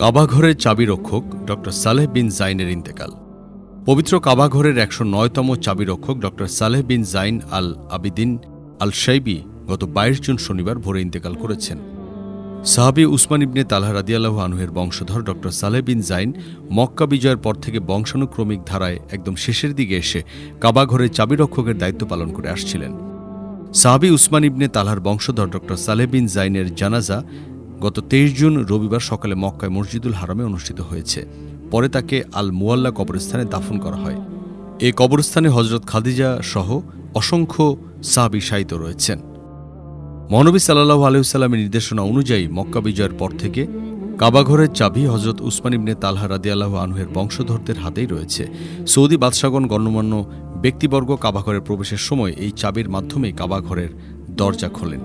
কাবাঘরের চাবিরক্ষক doctor Saleh বিন জাইনের ইন্তেকাল। পবিত্র কাবাঘরের একশো নয়তম চাবিরক্ষক doctor Saleh bin Zain al Abidin al Shaibi গত বাইশ জুন শনিবার ভোরে ইন্তেকাল করেছেন। সাহাবি উসমান ইবনে তালহা রাদিয়াল্লাহু আনহের বংশধর doctor Saleh bin Zain Mecca বিজয়ের পর থেকে বংশানুক্রমিক ধারায় একদম শেষের দিকে এসে কাবাঘরের চাবিরক্ষকের দায়িত্ব পালন করে আসছিলেন। সাহাবি উসমান ইবনে তালহার বংশধর ডক্টর সালেহ বিন জাইনের জানাজা গত তেইশ জুন রবিবার সকালে মক্কায় মসজিদুল হারামে অনুষ্ঠিত হয়েছে। পরে তাকে আল মুয়াল্লা কবরস্থানে দাফন করা হয়। এই কবরস্থানে হজরত খাদিজা সহ অসংখ্য সাহাবি শায়িত রয়েছেন। মহানবী সাল্লাহ আলহিসাল্লামের নির্দেশনা অনুযায়ী মক্কা বিজয়ের পর থেকে কাবাঘরের চাবি হজরত উসমান ইবনে তালহা রাদিয়াল্লাহ আনহের বংশধরদের হাতেই রয়েছে। সৌদি বাদশাগণ গণ্যমান্য ব্যক্তিবর্গ কাবাঘরে প্রবেশের সময় এই চাবির মাধ্যমেই কাবাঘরের দরজা খোলেন।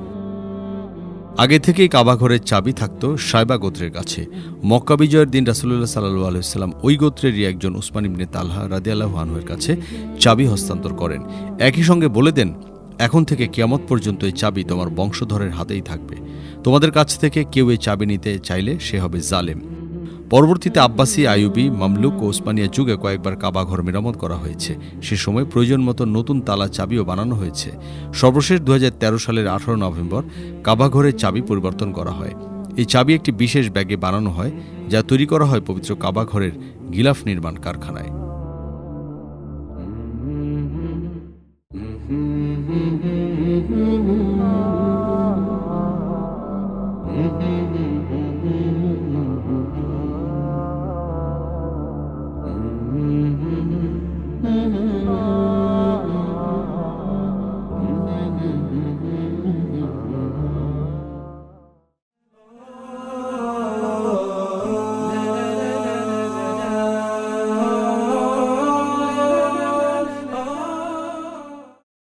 আগে থেকেই কাবাঘরের চাবি থাকত সাইবা গোত্রের কাছে। মক্কা বিজয়ের দিন রাসুল্লাহ সাল্লু আলহিসাল্লাম ওই গোত্রেরই একজন উসমান ইবনে তালহা রাদিয়াল্লাহ আনহুয়ের কাছে চাবি হস্তান্তর করেন। একই সঙ্গে বলে দেন, এখন থেকে কিয়ামত পর্যন্ত এই চাবি তোমার বংশধরের হাতেই থাকবে। তোমাদের কাছ থেকে কেউ এই চাবি নিতে চাইলে সে হবে জালেম। পরবর্তীতে আব্বাসী, আইয়ুবি, মামলুক ও ওসমানিয়া যুগে কয়েকবার কাবাঘর মেরামত করা হয়েছে। সে সময় প্রয়োজন মতো নতুন তালা চাবিও বানানো হয়েছে। সর্বশেষ দু হাজার তেরো সালের আঠারো নভেম্বর কাবাঘরের চাবি পরিবর্তন করা হয়। এই চাবি একটি বিশেষ ব্যাগে বানানো হয়, যা তৈরি করা হয় পবিত্র কাবাঘরের গিলাফ নির্মাণ কারখানায়।